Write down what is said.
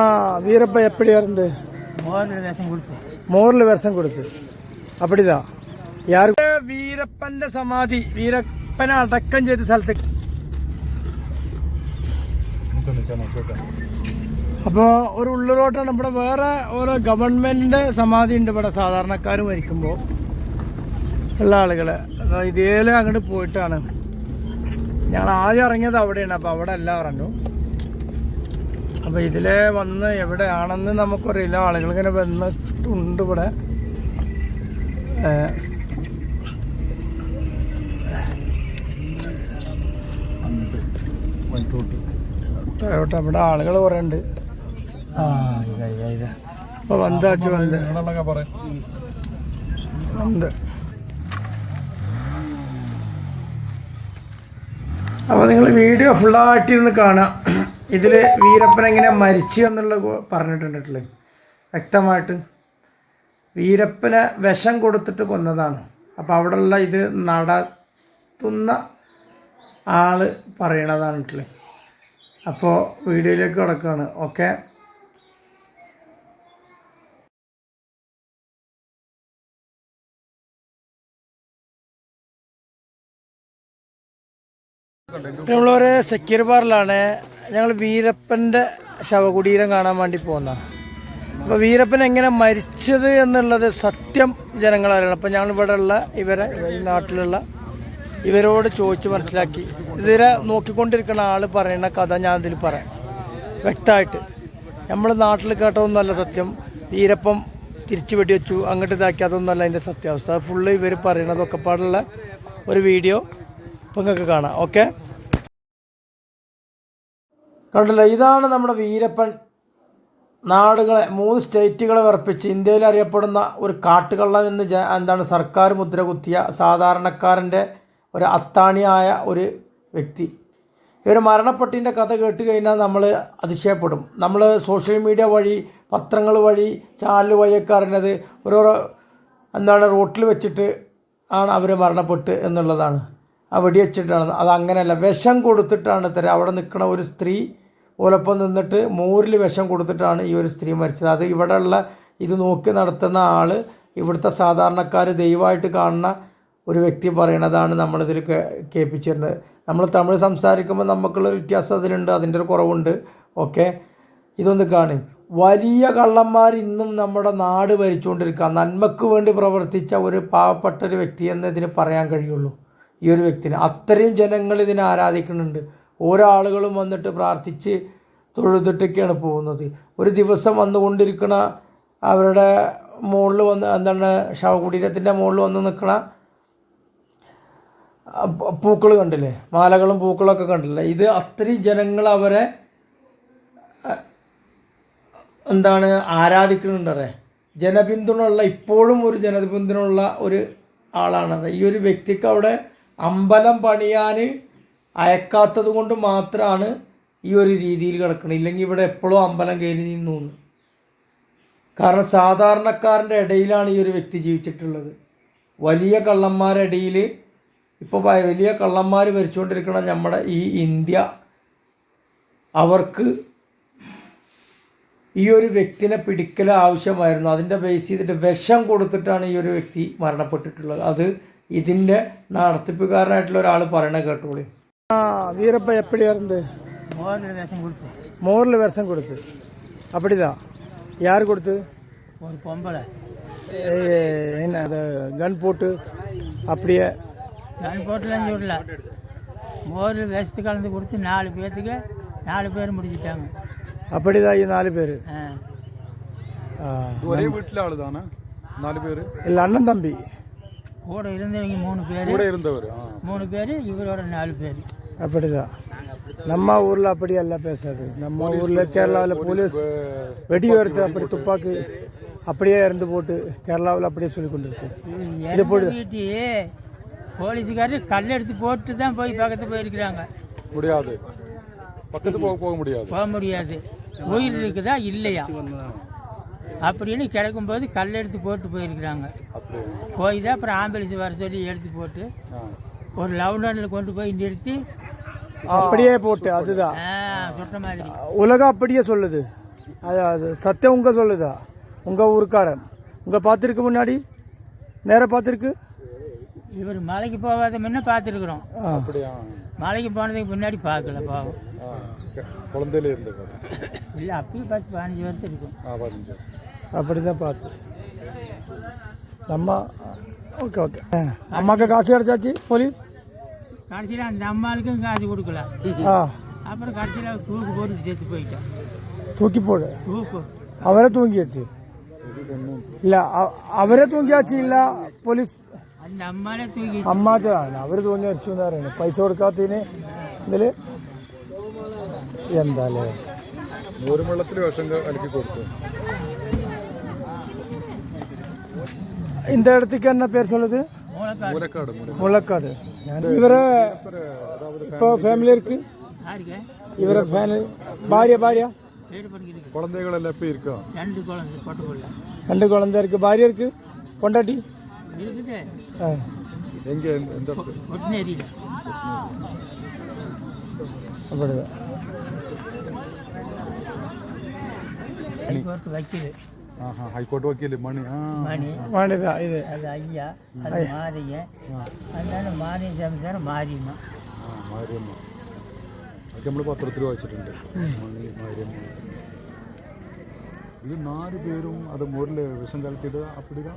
ஆ வீரப்ப எப்படி இருந்து மோரில் விஷம் கொடுத்து മോറിൽ വിഷം കൊടുത്ത് അപ്പടിതാ യാർ വീരപ്പന്റെ സമാധി വീരപ്പനെ അടക്കം ചെയ്ത സ്ഥലത്ത് അപ്പോൾ ഒരു ഉള്ളിലോട്ടാണ് ഇവിടെ വേറെ ഓരോ ഗവൺമെൻറ്റിൻ്റെ സമാധി ഉണ്ട് ഇവിടെ സാധാരണക്കാർ മരിക്കുമ്പോൾ ഉള്ള ആളുകൾ ഇതേലെ അങ്ങോട്ട് പോയിട്ടാണ് ഞങ്ങൾ ആദ്യം ഇറങ്ങിയത് അവിടെയാണ് അപ്പോൾ അവിടെ എല്ലാം ഇറങ്ങു അപ്പോൾ ഇതിൽ വന്ന് എവിടെയാണെന്ന് നമുക്കറിയില്ല. ആളുകൾ ഇങ്ങനെ വന്നിട്ടുണ്ട് ഇവിടെ. താഴോട്ട് ആളുകൾ കുറേ ഉണ്ട്. ആ ഇതാ ഇതാ ഇതാ. വന്താച്ചു വന്ന് അപ്പോൾ നിങ്ങൾ വീഡിയോ ഫുള്ളായിട്ടിരുന്ന് കാണാം. ഇതിൽ വീരപ്പൻ എങ്ങനെ മരിച്ചു എന്നുള്ള പറഞ്ഞിട്ടുണ്ടല്ലേ വ്യക്തമായിട്ട്. വീരപ്പന് വിഷം കൊടുത്തിട്ട് കൊന്നതാണ്. അപ്പോൾ അവിടെയുള്ള ഇത് നടത്തുന്ന ആൾ പറയണതാണ് അപ്പോൾ വീഡിയോയിലേക്ക് കിടക്കുകയാണ് ഓക്കെ? നമ്മളൊരു സെക്യൂർ ബാറിലാണ് ഞങ്ങൾ വീരപ്പന്റെ ശവകുടീരം കാണാൻ വേണ്ടി പോകുന്ന അപ്പോൾ വീരപ്പൻ എങ്ങനെ മരിച്ചത് എന്നുള്ളത് സത്യം ജനങ്ങൾ അറിയണം അപ്പോൾ ഞങ്ങൾ ഇവിടെ ഉള്ള ഇവരെ നാട്ടിലുള്ള ഇവരോട് ചോദിച്ചു മനസ്സിലാക്കി. ഇതിനെ നോക്കിക്കൊണ്ടിരിക്കുന്ന ആൾ പറയുന്ന കഥ ഞാൻ ഇതിൽ പറയാം. വ്യക്തമായിട്ട്. നമ്മൾ നാട്ടിൽ കേട്ടതൊന്നുമല്ല സത്യം. വീരപ്പം തിരിച്ചു വെടിവെച്ചു അങ്ങോട്ട് ഇതാക്കി അതൊന്നുമല്ല അതിന്റെ സത്യാവസ്ഥ. ഫുള്ള് ഇവർ പറയണതൊക്കെ പാടുള്ള ഒരു വീഡിയോ ഇപ്പം നിങ്ങൾക്ക് കാണാം. ഓക്കെ കണ്ടില്ല ഇതാണ് നമ്മുടെ വീരപ്പൻ നാടുകളെ മൂന്ന് സ്റ്റേറ്റുകളെ വിറപ്പിച്ച് ഇന്ത്യയിൽ അറിയപ്പെടുന്ന ഒരു കാട്ടുകള്ളൻ എന്ന് എന്താണ് സർക്കാർ മുദ്ര കുത്തിയ സാധാരണക്കാരന്റെ ഒരു അത്താണിയായ ഒരു വ്യക്തി. ഇവർ മരണപ്പെട്ടിന്റെ കഥ കേട്ട് കഴിഞ്ഞാൽ നമ്മൾ അതിശയപ്പെടും. നമ്മൾ സോഷ്യൽ മീഡിയ വഴി പത്രങ്ങൾ വഴി ചാനൽ വഴിയൊക്കെ അറിഞ്ഞത് ഓരോരോ എന്താണ് റോട്ടിൽ വെച്ചിട്ട് ആണ് അവർ മരണപ്പെട്ട് എന്നുള്ളതാണ്. ആ വെടിവെച്ചിട്ടാണ്. അത് അങ്ങനെയല്ല വിഷം കൊടുത്തിട്ടാണ് തരാം അവിടെ നിൽക്കുന്ന ഒരു സ്ത്രീ. ഓലൊപ്പം നിന്നിട്ട് മോരിൽ വിഷം കൊടുത്തിട്ടാണ് ഈ ഒരു സ്ത്രീ മരിച്ചത്. അത് ഇവിടെയുള്ള ഇത് നോക്കി നടത്തുന്ന ആൾ ഇവിടുത്തെ സാധാരണക്കാർ ദൈവമായിട്ട് കാണുന്ന ഒരു വ്യക്തി പറയണതാണ് നമ്മളിതിൽ കേൾപ്പിച്ചിരുന്നത്. നമ്മൾ തമിഴ് സംസാരിക്കുമ്പോൾ നമുക്കുള്ള വ്യത്യാസം അതിലുണ്ട് അതിന്റെ ഒരു കുറവുണ്ട്. ഓക്കെ? ഇതൊന്ന് കാണും. വലിയ കള്ളന്മാർ ഇന്നും നമ്മുടെ നാട് ഭരിച്ചുകൊണ്ടിരിക്കുക നന്മക്ക് വേണ്ടി പ്രവർത്തിച്ച ഒരു പാവപ്പെട്ട ഒരു വ്യക്തി എന്ന് ഇതിന് പറയാൻ കഴിയുള്ളൂ. ഈ ഒരു വ്യക്തിനെ. അത്രയും ജനങ്ങൾ ഇതിനെ ആരാധിക്കുന്നുണ്ട്. ഓരോ ആളുകളും വന്നിട്ട് പ്രാർത്ഥിച്ച് തൊഴുതിട്ടൊക്കെയാണ് പോകുന്നത്. ഒരു ദിവസം വന്നുകൊണ്ടിരിക്കുന്ന അവരുടെ മുകളിൽ വന്ന് എന്താണ് ശവകുടീരത്തിന്റെ മുകളിൽ വന്ന് നിൽക്കണ പൂക്കൾ കണ്ടില്ലേ? മാലകളും പൂക്കളൊക്കെ കണ്ടില്ലേ? ഇത് അത്രയും ജനങ്ങൾ അവരെ എന്താണ് ആരാധിക്കുന്നുണ്ടറേ? ജനപിന്തുണയുള്ള ഇപ്പോഴും ഒരു ജനപിന്തുണയുള്ള ഒരു ആളാണ് ഈ ഒരു വ്യക്തിക്ക് അവിടെ അമ്പലം പണിയാൻ അയക്കാത്തത് കൊണ്ട് മാത്രമാണ് ഈ ഒരു രീതിയിൽ കിടക്കുന്നത് ഇല്ലെങ്കിൽ ഇവിടെ എപ്പോഴും അമ്പലം കയറി നിന്നു കാരണം സാധാരണക്കാരന്റെ ഇടയിലാണ് ഈ ഒരു വ്യക്തി ജീവിച്ചിട്ടുള്ളത്. വലിയ കള്ളന്മാരുടെ ഇടയിൽ ഇപ്പോൾ വലിയ കള്ളന്മാർ ഭരിച്ചുകൊണ്ടിരിക്കുന്ന നമ്മുടെ ഈ ഇന്ത്യ അവർക്ക് ഈ ഒരു വ്യക്തിനെ പിടിക്കൽ ആവശ്യമായിരുന്നു. അതിന്റെ ബേസ് ചെയ്തിട്ട് വിഷം കൊടുത്തിട്ടാണ് ഈ ഒരു വ്യക്തി മരണപ്പെട്ടിട്ടുള്ളത്. അത് ഇതിൻ്റെ നടത്തിപ്പുകാരനായിട്ടുള്ള ഒരാൾ പറയണ കേട്ടോളി ആ വീരപ്പ എപ്പടിയായിരുന്നു மோரில் விஷம் கொடுத்து മോറിൽ വിഷം കൊടുത്ത് അപ്പടിതാ யார் கொடுத்து ஒரு பொம்பளை ஏய், என்ன அது கன் போட்டு அப்படியே நான் போட்டுலாம் சொல்லல மோர் விஷத்து கலந்து கொடுத்து நாலு பேர்த்துக்கு நாலு பேர் முடிச்சிட்டாங்க அப்படிதான் ഈ നാല് പേര് ஆ. ആ, ഒരേ വീട്ടിലെ ആള് താനെ നാല് പേര് இல்ல அண்ணன் தம்பி கூட இருந்தவங்க மூணு பேர். கூட இருந்தவர் மூணு பேர் இவரோட நாலு பேர். அப்படிதான். நம்ம ஊரில் அப்படி எல்லாம் பேசாது. நம்ம ஊரில் கேரளாவில் போலீஸ் வெடி வருது அப்படி துப்பாக்கி அப்படியே இருந்து போட்டு கேரளாவில் அப்படியே சொல்லி கொண்டு போட்டு போலீஸுக்காரர் கல் எடுத்து போட்டு தான் போய் பக்கத்து போயிருக்கிறாங்க. முடியாது. பக்கத்து போக போக முடியாது. போக முடியாது. உயிர் இருக்குதா? இல்லையா? அப்படின்னு கிடக்கும்போது கல் எடுத்து போட்டு போயிருக்கிறாங்க. அப்படியே? போய் தான் அப்புறம் ஆம்புலன்ஸ் வர சொல்லி எடுத்து போட்டு. ஒரு லவுண்டனில் கொண்டு போய் நிறுத்தி அப்படியே போட்டு அதுதான் சுட்ட மாதிரி. உலகம் அப்படியே சொல்லுது. அது அது சத்தியம் உங்க சொல்லுதா? உங்க ஊருக்காரன். உங்க பார்த்துருக்கு முன்னாடி? நேராக பார்த்துருக்கு? இவர் மலைக்கு போகாத முன்ன பார்த்துருக்குறோம். மலைக்கு போனதுக்கு பின்னாடி பார்க்கல பாவம். குழந்தையில இருந்து. இல்லை அப்பயும் பத்து பதினஞ்சு வருஷம் இருக்கும். ஆ பதினஞ்சு வருஷம். அப்படி தான் பார்த்து நம்ம ஓகே ஓகே அம்மாக்கு காசு கிடச்சாச்சு போலீஸ் கடைசியில் அந்த அம்மாளுக்கும் காசு கொடுக்கல ஆ அப்புறம் கடைசியில் தூக்கு போட்டு செத்து போயிட்டான் தூக்கி போடு தூக்கு അവരെ തൂങ്ങിയച്ച് ഇല്ല അ- അവരെ തൂങ്ങിയാച്ച് ഇല്ല പോലീസ് அந்த அம்மாலே தூக்கி അമ്മാച്ച അവർ തൂങ്ങി മരിച്ചു എന്ന് പറയുന്നത് പൈസ കൊടുക്കാത്തതിന് ഇതില് എന്താല്ലേ മോരും വെള്ളത്തിൽ വിഷം ക- കലക്കി കൊടുത്തു இந்த இடத்துக்கு என்ன பேர் சொல்லுது? முலக்காடு இவரை இப்போ ஃபேமிலி இருக்கு? இவரை ஃபேமிலி பாரியா பாரியா? குழந்தைகள் எல்லாம் எப்படி இருக்கும் ரெண்டு குழந்தை ரெண்டு குழந்தை இருக்கு. பாரியா இருக்கு? கொண்டாட்டி எங்க எந்த ಹೈಕೋರ್ಟ್ ವಕೀಲಿ ಮಣಿ ಮಣಿ ಮಾಡಿದ ಇದು ಅದು ಅಯ್ಯ ಅದು ಮಾರಿಗೆ അതാണ് മാറിയ സംസാരം മാരിയമ്മ ആ മാരിയമ്മ അതൊക്കെ നമ്മൾ പത്രത്തിൽ വായിച്ചിട്ടുണ്ട് മണി മാരിയമ്മ ഇത് നാല് പേരും അത് മോരിൽ വിഷം കലക്കിയത് അപ്പിടുക